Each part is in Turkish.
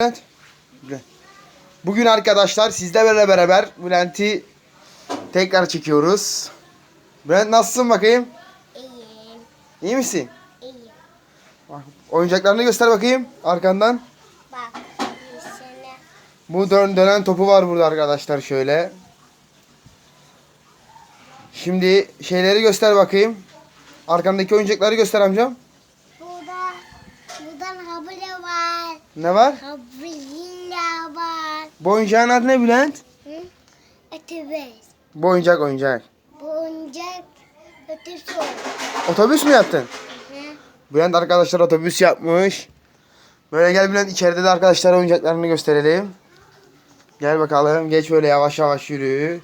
Bülent. Bugün arkadaşlar sizlerle beraber Bülent'i tekrar çekiyoruz. Bülent nasılsın bakayım? İyiyim, İyi misin? iyiyim. Bak, Oyuncaklarını göster bakayım arkandan. Bak, Bu dön dönen topu var burada arkadaşlar şöyle. Şimdi şeyleri göster bakayım. Arkandaki oyuncakları göster amcam. Burada, buradan habire var. Ne var? Habire var. Bu oyuncağın adı ne Bülent? Hı? Otobüs. Bu oyuncak oyuncak. Bu oyuncak otobüs oldu. Otobüs mü yaptın? Hı? Bülent arkadaşlar otobüs yapmış. Böyle gel Bülent içeride de arkadaşlar oyuncaklarını gösterelim. Gel bakalım. Geç böyle yavaş yavaş yürü.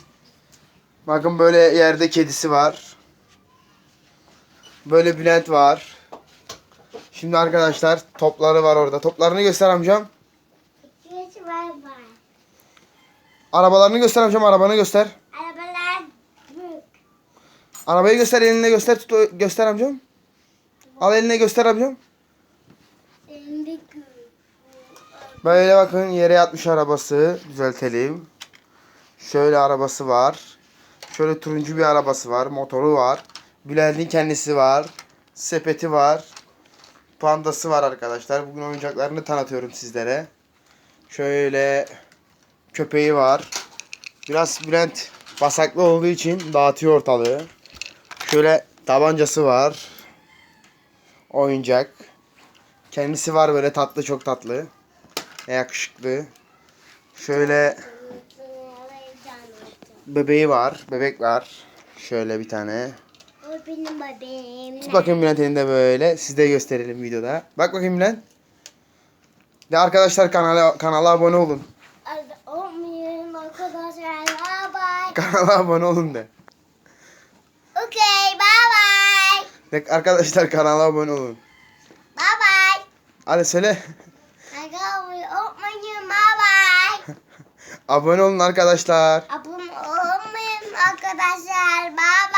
Bakın böyle yerde kedisi var. Böyle Bülent var. Şimdi arkadaşlar topları var orada. Toplarını göster amcam. Arabalarını göster amcam. Arabanı göster. Arabalar büyük. Arabayı göster eline göster. Tut, göster amcam. Al eline göster amcam. Böyle bakın yere yatmış arabası. Düzeltelim. Şöyle arabası var. Şöyle turuncu bir arabası var. Motoru var. Bülent'in kendisi var. Sepeti var. Pandası var arkadaşlar. Bugün oyuncaklarını tanıtıyorum sizlere. Şöyle köpeği var. Biraz Bülent basaklı olduğu için dağıtıyor ortalığı. Şöyle tabancası var. Oyuncak. Kendisi var böyle tatlı çok tatlı. Yakışıklı. Şöyle bebeği var. Bebek var. Şöyle bir tane. Benim bebeğim. Tut bakayım Bülent elinde böyle. Siz de gösterelim videoda. Bak bakayım Bülent. De arkadaşlar kanala kanala abone olun. Olmayın arkadaşlar. Bye bye. Kanala abone olun de. Okay, bye bye. de arkadaşlar kanala abone olun. Bye bye. Hadi söyle. Olmayın. Bye bye. abone olun arkadaşlar. Abone olmayın arkadaşlar. Bye